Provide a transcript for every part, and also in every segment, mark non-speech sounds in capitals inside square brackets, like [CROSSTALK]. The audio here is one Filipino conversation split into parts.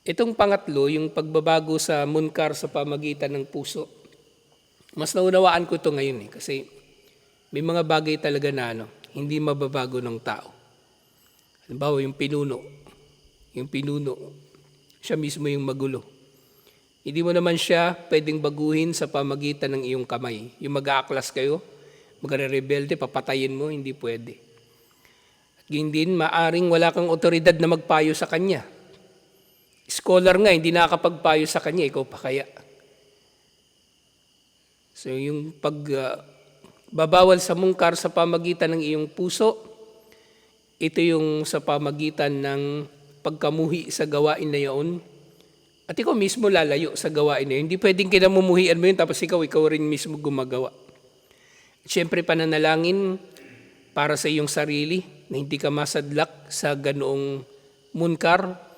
Itong pangatlo, yung pagbabago sa munkar sa pamagitan ng puso, mas naunawaan ko ito ngayon eh, kasi may mga bagay talaga na ano, hindi mababago ng tao. Halimbawa, yung pinuno, yung pinuno, siya mismo yung magulo. Hindi mo naman siya pwedeng baguhin sa pamagitan ng iyong kamay. Yung mag-aaklas kayo, magre-rebelde, papatayin mo, hindi pwede. At din, maaring wala kang otoridad na magpayo sa kanya. Scholar nga, hindi nakakapagpayo sa kanya, ikaw pa kaya. So yung pag ah, babawal sa mungkar sa pamagitan ng iyong puso, ito yung sa pamagitan ng pagkamuhi sa gawain na iyon. At ikaw mismo lalayo sa gawain na yun. Hindi pwedeng kinamumuhian mo yun tapos ikaw, ikaw rin mismo gumagawa. Siyempre pananalangin para sa iyong sarili na hindi ka masadlak sa ganoong munkar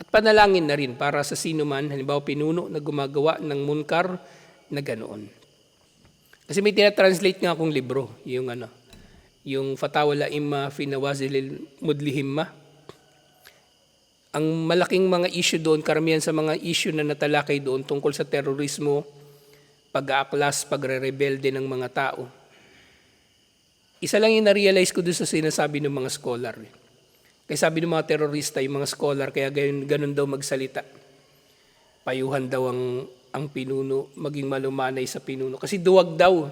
at panalangin na rin para sa sino man, halimbawa pinuno na gumagawa ng munkar na ganoon. Kasi may tinatranslate nga akong libro, yung ano, yung Fatawa Laima fi Nawazil Mudlihimma. Ang malaking mga issue doon, karamihan sa mga issue na natalakay doon tungkol sa terorismo, pag-aaklas, pagre-rebelde ng mga tao. Isa lang yung na-realize ko doon sa sinasabi ng mga scholar. eh. Kaya sabi ng mga terorista, yung mga scholar, kaya ganun, ganun daw magsalita. Payuhan daw ang, ang pinuno, maging malumanay sa pinuno. Kasi duwag daw.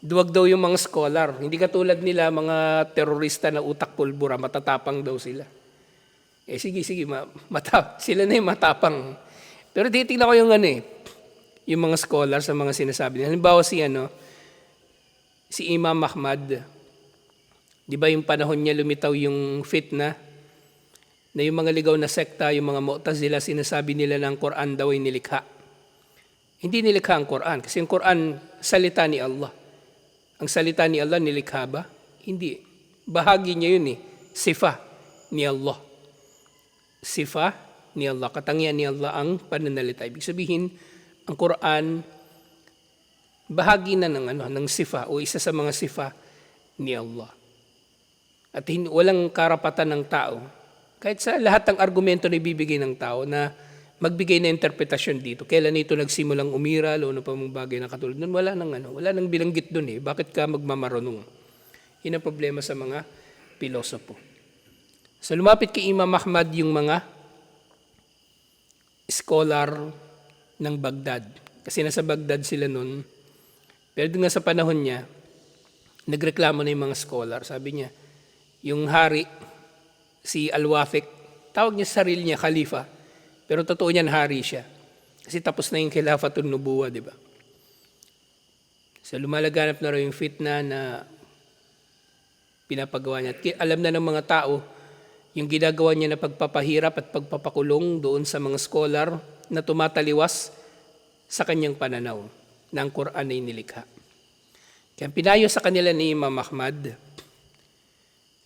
Duwag daw yung mga scholar. Hindi katulad nila, mga terorista na utak pulbura, matatapang daw sila. Eh sige, sige, ma- matap, [LAUGHS] sila na yung matapang. Pero titignan ko yung ano eh, yung mga scholar sa mga sinasabi nila. Halimbawa si ano, si Imam Ahmad, di ba yung panahon niya lumitaw yung fitna, na yung mga ligaw na sekta, yung mga mu'tazila, sinasabi nila ang Quran daw ay nilikha. Hindi nilikha ang Quran, kasi ang Quran, salita ni Allah. Ang salita ni Allah, nilikha ba? Hindi. Bahagi niya yun eh, sifa ni Allah. Sifa ni Allah, katangian ni Allah ang pananalita. Ibig sabihin, ang Quran, bahagi na ng, ano, ng sifa o isa sa mga sifa ni Allah. At hin- walang karapatan ng tao, kahit sa lahat ng argumento na ibibigay ng tao na magbigay na interpretasyon dito. Kailan ito nagsimulang umiral o ano pa mong bagay na katulad nun, wala nang, ano, wala nang bilanggit dun eh. Bakit ka magmamarunong? Yun ang problema sa mga pilosopo. So lumapit kay Imam Ahmad yung mga scholar ng Baghdad. Kasi nasa Baghdad sila nun. Pero nga sa panahon niya, nagreklamo na yung mga scholar. Sabi niya, yung hari, si Al-Wathiq, tawag niya sa sarili niya, Khalifa. Pero totoo niyan, hari siya. Kasi tapos na yung khilafatun nubuwa, di ba? So lumalaganap na raw yung fitna na pinapagawa niya. At alam na ng mga tao, yung ginagawa niya na pagpapahirap at pagpapakulong doon sa mga scholar na tumataliwas sa kanyang pananaw na ang Quran ay nilikha. Kaya pinayo sa kanila ni Imam Ahmad,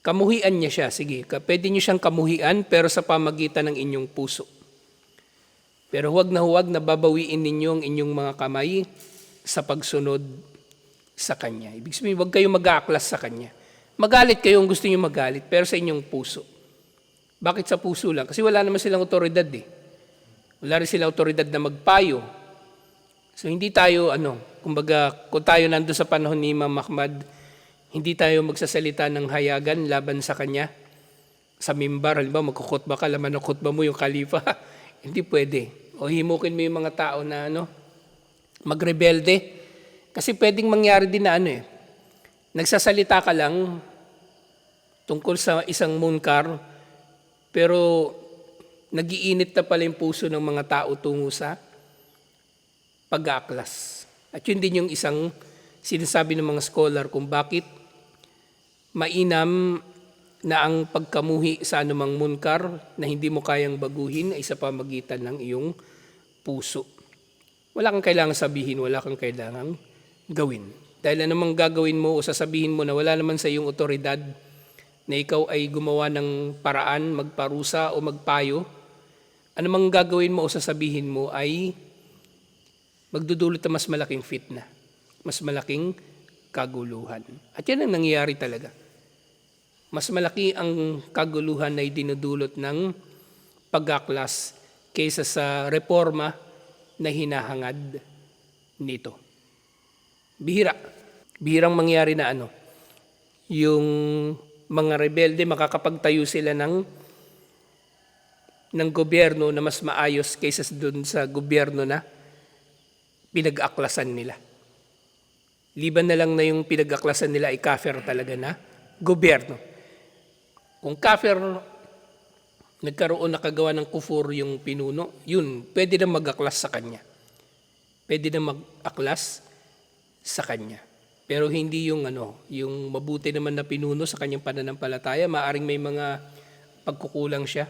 kamuhian niya siya. Sige, pwede niyo siyang kamuhian pero sa pamagitan ng inyong puso. Pero huwag na huwag na babawiin ninyo ang inyong mga kamay sa pagsunod sa Kanya. Ibig sabihin, huwag kayong mag-aaklas sa Kanya. Magalit kayo kung gusto niyo magalit, pero sa inyong puso. Bakit sa puso lang? Kasi wala naman silang otoridad eh. Wala rin silang otoridad na magpayo. So hindi tayo, ano, kumbaga, kung tayo nando sa panahon ni Imam Ahmad, hindi tayo magsasalita ng hayagan laban sa kanya. Sa mimbar, halimbawa, magkukutba ka, laman ng khutba mo yung kalifa. [LAUGHS] hindi pwede. O himukin mo yung mga tao na, ano, magrebelde. Kasi pwedeng mangyari din na, ano eh, nagsasalita ka lang tungkol sa isang munkar, pero nagiinit na pala yung puso ng mga tao tungo sa pag-aaklas. At yun din yung isang sinasabi ng mga scholar kung bakit mainam na ang pagkamuhi sa anumang munkar na hindi mo kayang baguhin ay sa pamagitan ng iyong puso. Wala kang kailangan sabihin, wala kang kailangan gawin. Dahil anumang gagawin mo o sasabihin mo na wala naman sa iyong otoridad na ikaw ay gumawa ng paraan, magparusa o magpayo, anumang gagawin mo o sasabihin mo ay magdudulot na mas malaking fitna, mas malaking kaguluhan. At yan ang nangyayari talaga. Mas malaki ang kaguluhan na idinudulot ng pag-aklas kaysa sa reforma na hinahangad nito. Bihira. Bihirang mangyari na ano, yung mga rebelde makakapagtayo sila ng ng gobyerno na mas maayos kaysa doon sa gobyerno na pinag-aklasan nila. Liban na lang na yung pinag-aklasan nila ay kafir talaga na gobyerno. Kung kafir nagkaroon nakagawa ng kufur yung pinuno, yun, pwede na mag-aklas sa kanya. Pwede na mag-aklas sa kanya. Pero hindi yung ano, yung mabuti naman na pinuno sa kanyang pananampalataya, maaring may mga pagkukulang siya.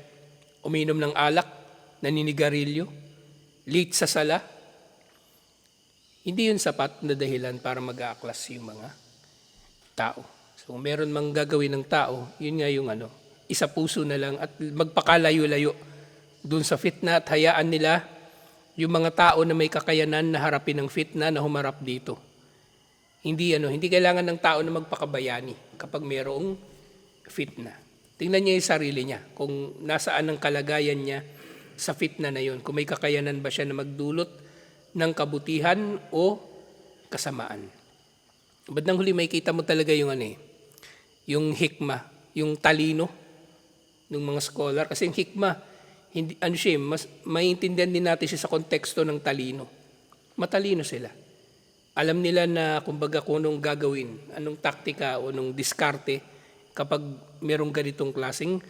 Uminom ng alak, naninigarilyo, late sa sala. Hindi yun sapat na dahilan para mag-aaklas yung mga tao. So kung meron mang gagawin ng tao, yun nga yung ano, isa puso na lang at magpakalayo-layo dun sa fitna at hayaan nila yung mga tao na may kakayanan na harapin ng fitna na humarap dito. Hindi ano, hindi kailangan ng tao na magpakabayani kapag mayroong fitna. Tingnan niya yung sarili niya, kung nasaan ang kalagayan niya sa fitna na yun. Kung may kakayanan ba siya na magdulot ng kabutihan o kasamaan. Ba't nang huli may kita mo talaga yung ano eh, yung hikma, yung talino ng mga scholar. Kasi yung hikma, hindi, ano siya, eh, mas, maintindihan din natin siya sa konteksto ng talino. Matalino sila. Alam nila na kumbaga kung anong gagawin, anong taktika o anong diskarte kapag merong ganitong klaseng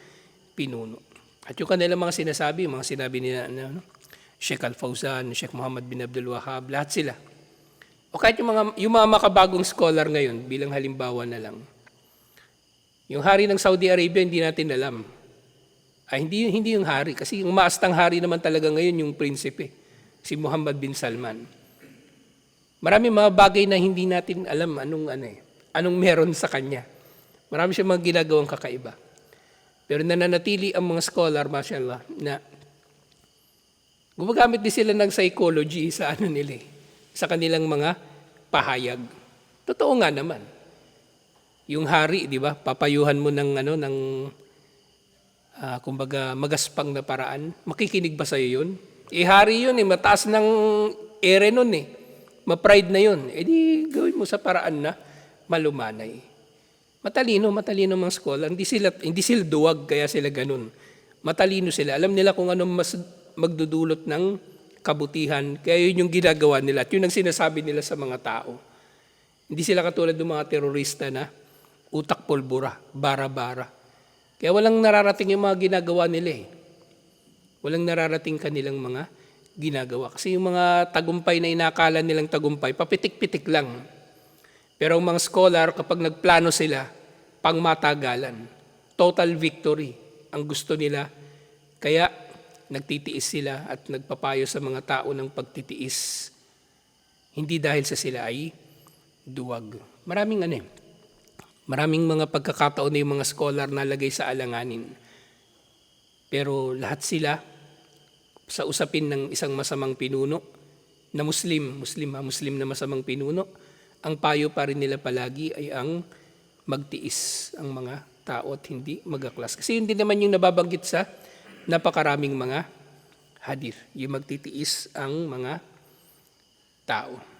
pinuno. At yung kanilang mga sinasabi, mga sinabi nila, ano, Sheikh Al-Fawzan, Sheikh Muhammad bin Abdul Wahab, lahat sila. O kahit yung mga, yung mga makabagong scholar ngayon, bilang halimbawa na lang, yung hari ng Saudi Arabia, hindi natin alam. Ay, hindi, hindi yung hari. Kasi yung maastang hari naman talaga ngayon yung prinsipe, si Muhammad bin Salman. Marami mga bagay na hindi natin alam anong, ano eh, anong meron sa kanya. Marami siyang mga ginagawang kakaiba. Pero nananatili ang mga scholar, mashallah, na gumagamit din sila ng psychology sa ano nila eh, sa kanilang mga pahayag. Totoo nga naman. Yung hari, di ba? Papayuhan mo ng ano ng ah, kumbaga magaspang na paraan. Makikinig ba sa yun? Eh hari yun eh, mataas ng ere nun eh. Ma-pride na yun. Eh di gawin mo sa paraan na malumanay. Matalino, matalino mga scholar. Hindi sila, hindi sila duwag kaya sila ganun. Matalino sila. Alam nila kung anong mas magdudulot ng kabutihan. Kaya yun yung ginagawa nila. At yun ang sinasabi nila sa mga tao. Hindi sila katulad ng mga terorista na utak pulbura, bara-bara. Kaya walang nararating yung mga ginagawa nila eh. Walang nararating kanilang mga ginagawa. Kasi yung mga tagumpay na inakala nilang tagumpay, papitik-pitik lang. Pero ang mga scholar, kapag nagplano sila, pangmatagalan, total victory ang gusto nila. Kaya nagtitiis sila at nagpapayo sa mga tao ng pagtitiis. Hindi dahil sa sila ay duwag. Maraming ano eh, maraming mga pagkakataon na yung mga scholar nalagay sa alanganin. Pero lahat sila, sa usapin ng isang masamang pinuno, na Muslim, Muslim ha, Muslim na masamang pinuno, ang payo pa rin nila palagi ay ang magtiis ang mga tao at hindi magaklas. Kasi yun din naman yung nababanggit sa napakaraming mga hadith, yung magtitiis ang mga tao.